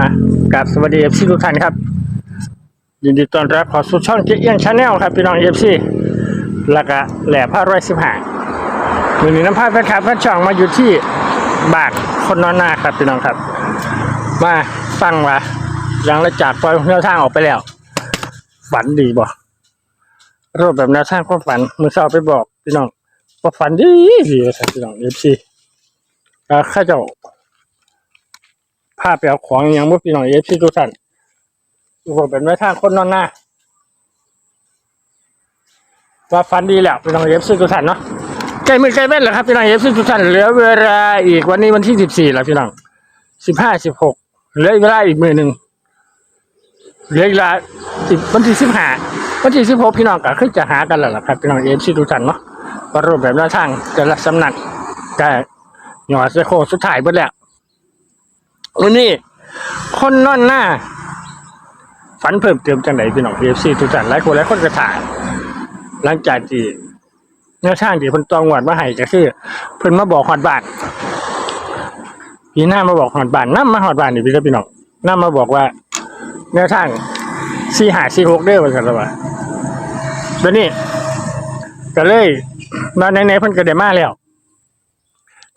อะกราบสวัสดีเอฟซีทุกท่านครับ ยินดีต้อนรับขอสู่ช่องเจ๊เอียงชาแนลครับพี่น้องเอฟซีแล้วก็แหล่ผ้าร้อยสิบห้าวันนี้น้ำผ้าแฟนคลับแฟนช่องมาอยู่ที่บากคนนอนหน้าครับพี่น้องครับ มาฟังว่าหลังจากจากปล่อยแนวทางออกไปแล้ว ฝันดีบ่รูปแบบแนวทางความฝันมือเช้าไปบอกพี่น้องว่าฝันดีดีครับพี่น้องเอฟซีข้าเจ้า ภาพไปเอาของอหยังบ่พี่น้องเอฟซีทุกท่านทุกคนเป็นไว้ท่าคนนอนหน้าว่าฟันดีแล้วพี่น้องเอฟซีทุกท่านเนาะใกล้มือใกล้เว้นแล้วครับพี่น้องเอฟซีทุกท่านเหลือเวลาอีกวันนี้วันที่สิบสี่แล้วพี่น้องสิบห้าสิบหกเหลือเวลาอีกมือหนึ่งเหลือเวลาอีกวันที่สิบห้าวันที่สิบหกพี่น้องก็คือจะหากันแล้วล่ะครับพี่น้องเอฟซีทุกท่านเนาะว่ารูปแบบแนวทางแต่ละสำนักแต่หยอดเซโคสุดท้ายเบิดแล้ว วันนี้คนนอนหน้าฝันเพิ่มเติมจังไหนพี่น้องเอฟซีทุกท่านหลายคนหลายคนกระถางหลังจากที่แนวทางที่เพิ่นตองหวดมาให้ก็คือเพิ่นมาบอกฮอดบ้านพี่หน้ามาบอกฮอดบ้านนำมาฮอดบ้านนี่พี่ก็พี่น้องนำมาบอกว่า แนวทาง4 5 4 6เด้อว่าซั่นว่าเดี๋ยวนี้ก็เลยมาในๆเพิ่นก็ได้มาแล้ว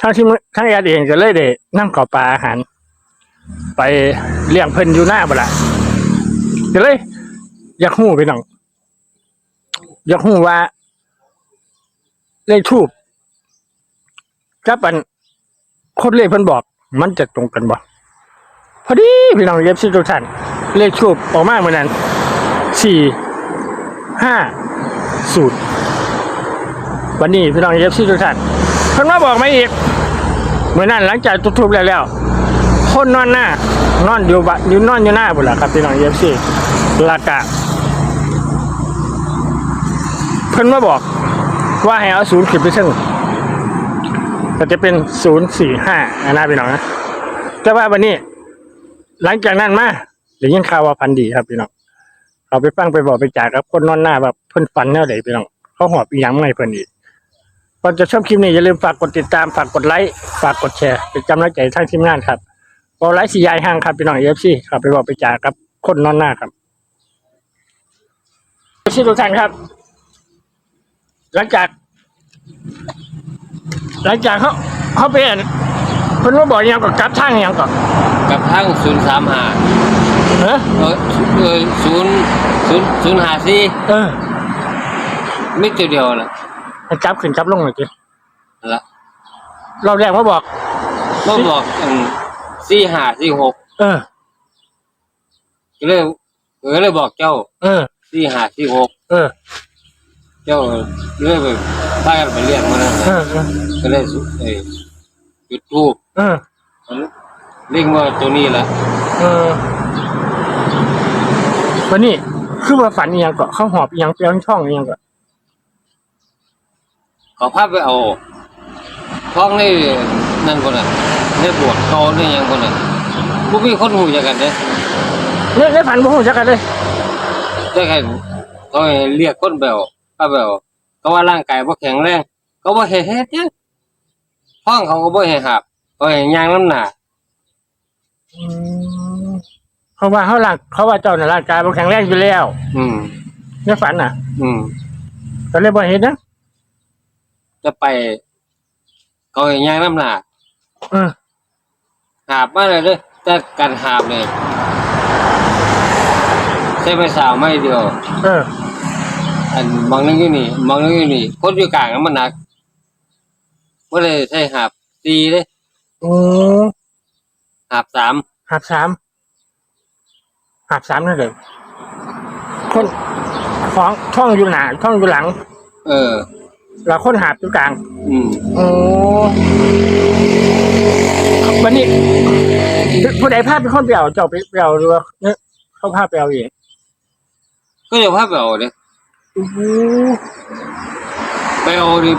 ทั้งที่มื้อทั้งญาติเองก็เลยได้นั่งขอปลาอาหาร ไปเลี้ยงเพิ่นอยู่หน้าบ่ละก็เลย อยากฮู้พี่น้องอยากฮู้ว่าเลขทูบกับอันคนเลขเพิ่นบอก มันจะตรงกันบ่พอดีพี่น้องเย็บซิทุกท่านเลขทูบออกมาเหมือนนั้นสี่ห้าศูนย์วันนี้พี่น้องเย็บซิทุกท่านเพิ่นมาบอกมาอีกเมื่อนั้นหลังจากจุดทูบแล้วแล้ว คนนอนหน้านอนอยู่บะอยู่นอนอยู่หน้าบุนละครับพี่น้องเอฟซีลากะเพิ่นมาบอกว่าให้เอาศูนย์ขึ้นไปซึ่งก็จะเป็นศูนย์สี่ห้าอันะพี่น้องนะแต่ว่าวันนี้ หลังจากนั้นมาเดี๋ยวยินข่าวว่าพันดีครับพี่น้องเราไปฟังไปบอกไปจากกับคนนอนหน้าแบบเพิ่นฟันแนวไหนพี่น้องเขาหอบอีหยังไม่เพิ่นอีกก่อนจะชมคลิปนี้อย่าลืมฝากกดติดตามฝากกดไลค์ฝากกดแชร์เป็นกำลังใจทั้งทีมงานครับ บอไลค์สียายห่างครับพี่น้องเอฟซีครับไปบอกไปจ่าครับ คนนอนหน้าครับเอฟซีทุกท่านครับ หลังจาก หลังจากเขาเขาเป็นเพิ่นว่าบอกอิหยังกับกลับทางอิหยังก่อนกับทั้งศูนย์สามห้าเออเออเออศูนย์ศูนย์ศูนย์ห้าสี่เออไม่ตัวเดียวละให้กลับขึ้นกลับลงหน่อยจีนั่นละเราแรกมาบอกก็บอกอัน สี่ห้าสี่หกเออ ก็เลยก็เลยบอกเจ้าเออ สี่ห้าสี่หกเออ เจ้าเลยไปพากันไปเรียกมาแล้วเออ เออ ก็เลยสุเออจุดทูบเออ เรียกว่าตัวนี้ละเออวันนี้คือว่าฝันอีหยังก็เขาหอบอีหยังเปลี่ยนช่องอีหยังก็เขาพาไปเอาท้องในนั่นคนน่ะ ในบวชเขาในยังคนน่ะผู้มีคนหูจักกันเด้ในในฝันบ่ฮู้จักกันเลยได้แค่เขาให้เรียกคนแบบก็แบบเขาว่าร่างกายบ่แข็งแรงเขาบ่ให้เฮ็ดหยังห้องเขาก็บ่ให้หับเขาให้ย่างน้ำหนักอืมเขาว่าเขาหลักเขาว่าเจ้าน่ะร่างกายบ่แข็งแรงอยู่แล้วอืม ในฝันน่ะ อืม ก็เลยบ่เห็นนะจะไปเขาให้ย่างน้ำหนักเออ หาบมาเลยเด้อแต่การหาบเนี่ยใช้ไปสาวไม่เดียว เออ อันบางนึงอยู่นี่บางนึงอยู่นี่คนอยู่กลางนั้นมันหนักบ่ได้ใช้หาบตีเด้โอ้หาบสามหักสามหักสามนั่นเลยคนของท่องอยู่หน้าท่องอยู่หลัง เออ แล้วคนหาบอยู่กลาง อืมโอ้วันนี้ผู้ใดพาเป็นคนไปเอาเจ้าไปไปเอาหรือว่าเนี่ยเขาพาไปเอาเองก็จะพาไปเอาเด้โอ้โหไปเอาดิ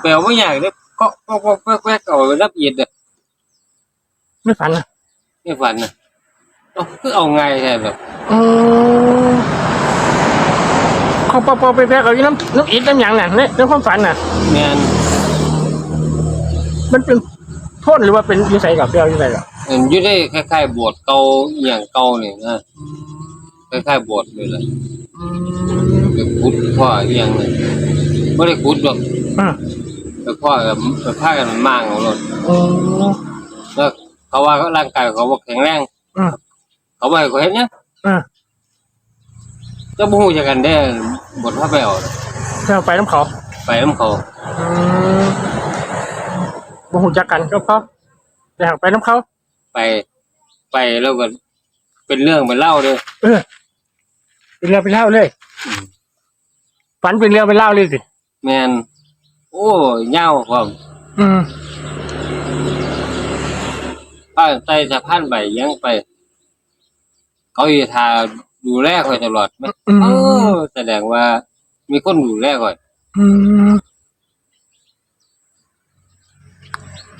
ไปเอาไม่อยากเลยก็ก็ก็ก็ก็เอารับเอียดอะไม่ฝันอะไม่ฝันนะเอาคือเอาไงแท้แบบโอ้ เขาปอปอไปแพ้เอาอยู่น้ำน้ำอีกน้ำหยังน่ะเนี่ยในความฝันน่ะ แมนมันเป็นผพ้นหรือว่าเป็นอยูไซกับเปรี้ยวอยูไซกับเห็นอยู่ได้คล้ายๆโบสถ์เก่าอหย่างเก่านี่นะคล้ายๆโบสถ์เลยแหละไปขุดพ่ออหย่างเลยไม่ได้ขุดหรอกอืมแต่พ่อกับไปพากันมันมางเอารถอืมแล้วเขาว่าร่างกายเขาบ่แข็งแรงอืมเขาบ่ให้เขาเฮ็ดหยังอืม จะบ่ฮู้จักกันได้บทพาไปเอาเพื่อไปน้ำเขาไปนํเขาอืมบ่หูจักกันก็เพราะแต่หากไปน้ำเขา ไป ไปแล้วก็เป็นเรื่องเป็นเล่าเด้อเออเป็นเรื่องเป็นเล่าวเลย อืมฝันเป็นเรื่องเป็นเล่าวเลยสิ แม่นโอ้ยาวพร้อมอืมป้าใต้สะพานใบยังไป เขาอยู่ทา ดูแลคอยตลอดไหมอืม เออแสดงว่า มีคนดูแลก่อนอืม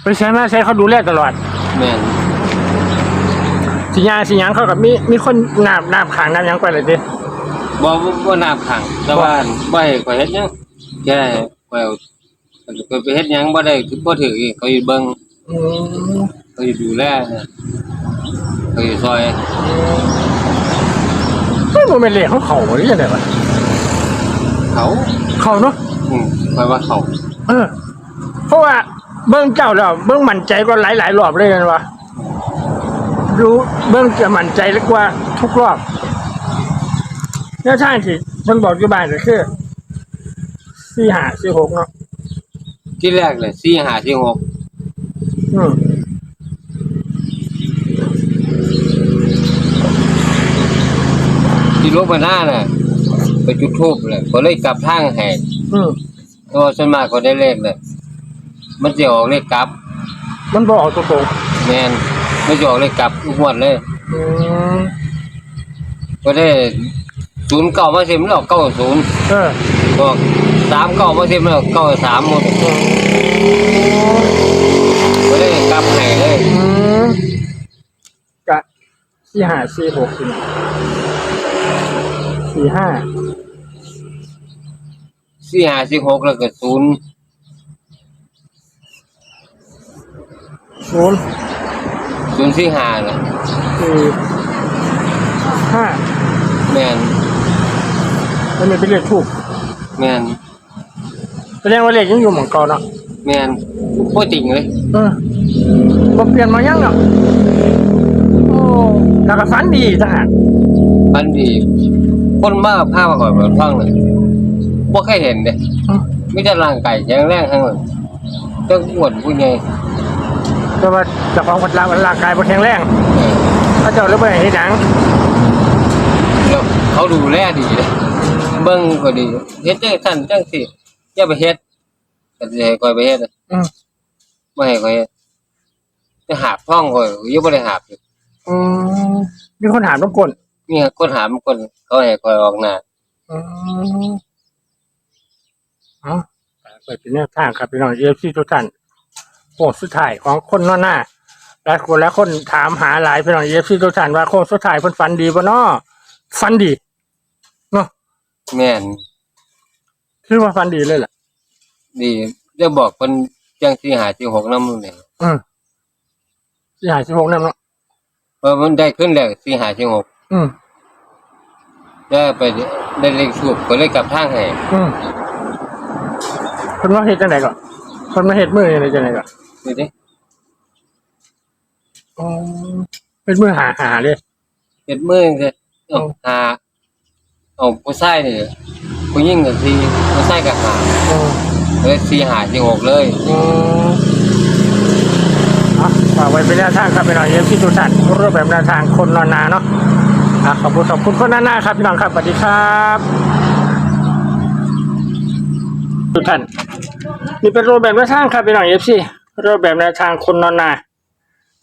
ไปใช้มาใช้เขาดูแลตลอด แม่นสิยาสิหยังเขากับมีมีคนนาบนาบขางน้ำหยังไปเลยดิ บ่บ่บ่น้ำขังแต่ว่าบ่ให้ข่อยเฮ็ดหยังแค่ข่อยเอาข่อยไปเฮ็ดหยังบ่ได้บ่ถืออีกเขาอยู่เบิ่งอืมเขาอยู่ดูแลนะเขาอยู่ซอยเฮ้ย มันเป็นเหล็กของเขาหรือยังไงวะเขาเขาเนาะอืมข่อยว่าเขาเออ เพราะว่าเบิ้งเจ้าแล้วเบิ้งมั่นใจก็หลายหลายๆรอบเลยกันวะรู้เบิ้งจะมั่นใจกว่าทุกรอบเนี่ยใช่ที่มันบอกอยู่บ้านก็คือสี่ห้าสี่หกเนาะที่แรกเลย4 5 4 6อืม ที่ลบมาหน้าน่ะ ไปจุดธูปเลยก็เลยกลับทางให้อืมเพราะว่าส่วนมากก็ได้เลขเลยมันจะออกเลขกลับ มันบอกตรงแม่นมันจะออกเลขกลับทุกงวดเลย ๆอืมก็ได้ศูนย์เก้ามาสิบแล้วเก้าศูนย์เออบอกสามเก้ามาสิบแล้วเก้าสามหมดก็ได้กลับให้เลยอืมกะสี่ห้าสี่หกสี่ สี่ห้าสี่ห้าสี่หกแล้วก็ศูนย์ศูนย์ศูนย์สี่ห้าน่ะสี่ห้าแม่นแล้วมันเป็นเลขถูกแม่นแสดงว่าเลขยังอยู่เหมือนเก่าเนาะแม่นโคตรจริงเลยเออบ่เปลี่ยนมายังเนาะโอ้แล้วก็ฝันดีทหารพันดี คนมาพามาก่อนมาฟังเลยบ่เคยเห็นเด้อืมมีแต่ร่างกายแข็งแรงทั้งนั้นจังอ้วนผู้ใหญ่แต่ว่าเจ้าของพัดลาร่างกายบ่แข็งแรงเออเขาเจ้าเลยบ่ให้เฮ็ดหยังแล้วเขาดูแลดีเลยเบิ่งก็ดีเฮ็ดจังซั่นจังซี่อย่าไปเฮ็ดก็สิให้ข่อยไปเฮ็ดอะอืมบ่ให้ข่อยเฮ็ดจะหาบท้องข่อยยังบ่ได้หาบอยู่อืมมีคนถามต้องกล มีคนหามคนเขาให้ข่อยออกหน้าอืมเอ้าเปิดเป็นแนวทางครับพี่น้องเอฟซีทุกท่านโค้งสุดท้ายของคนนอนหน้าหลายคนแล้วคนถามหาหลายพี่น้องเอฟซีทุกท่านว่าโค้งสุดท้ายเพิ่นฝันดีบ่เนาะฝันดีเนาะแม่นคือว่าฝันดีเลยล่ะ ดีจะบอกเพิ่นจังสิหาสิหกนำมื้อนี่อืมสี่หาสิบหกนั่นเนาะเพราะมันได้ขึ้นแล้วสิหาสิหก อืมได้ไปได้เลขสูบก็เลยกลับทางให้อืมคนมาเฮ็ดจังไดก่อนคนมาเฮ็ดมือจังไดจังไดก่อนนี่ดิอ๋อเป็นมือหาหาเลยเฮ็ดมือจังซี่เอาหาเอาผู้ชายนี่ผู้หญิงก็สิผู้ชายก็หาอืมเลยสิหาสิหกเลยอืมอะฝากไว้เป็นแนวทางครับพี่น้องเอฟซีทุกท่านรูปแบบแนวทางคนนอนนาเนาะ อะขอบคุณขอบคุณคนหน้าหน้าครับพี่น้องครับสวัสดีครับทุกท่านนี่เป็นรูปแบบแนวทางครับพี่น้องเอฟซีรูปแบบแนวทางคนนอนนา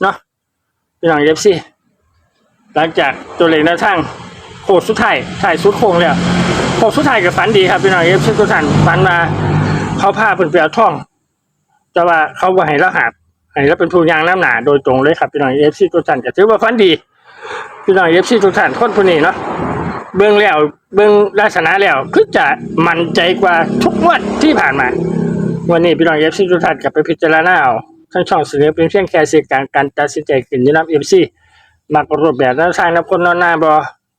เนาะพี่น้องเอฟซีหลังจากตัวเลขแนวทางโคตรสุดท้ายถ่ายสุดโค้งแล้วโคตรสุดท้ายกับฝันดีครับพี่น้องเอฟซีทุกท่านฝันมาเขาพาเพิ่นไปเอาท่อง แต่ว่าเขาบ่ให้เราหาบให้เราเป็นผู้ยางน้ำหนาโดยตรงเลยครับพี่น้องเอฟซีทุกท่านก็ถือว่าฟันดี พี่น้องเอฟซีทุกท่านคนผู้นี้เนาะเบื้องแล้วเบื้องลักษณะแล้วคือจะมั่นใจกว่าทุกงวดที่ผ่านมา วันนี้พี่น้องเอฟซีทุกท่านกลับไปพิจารณาเอาทั้งช่องเสนอเป็นเพียงแค่สื่อกางการตัดสินใจขึ้นยูนำเอฟซีมักรูปแบบแนวทางนับคนนอนหน้าบอ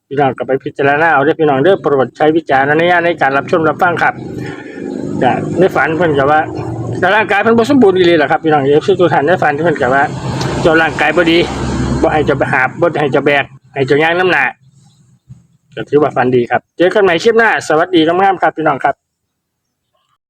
พี่น้องก็ไปพิจารณาเอาเด้พี่น้องเด้อโปรดใช้วิจารณญาณในการรับชมรับฟังครับแต่ในฝันเพิ่อนก็ว่าร่างกายเพิ่นบ่สมบูรณ์อีหลีล่ะครับพี่น้องเอฟซีทุกท่านในฝันเพิ่อนก็ว่าเจ้าร่างกายบ่ดี บ่ให้จะไปหาบ่ให้จะแบกให้จะย่างน้ำหนักก็ถือว่าฟันดีครับ เจอกันใหม่คลิปหน้า สวัสดีงามๆครับพี่น้องครับ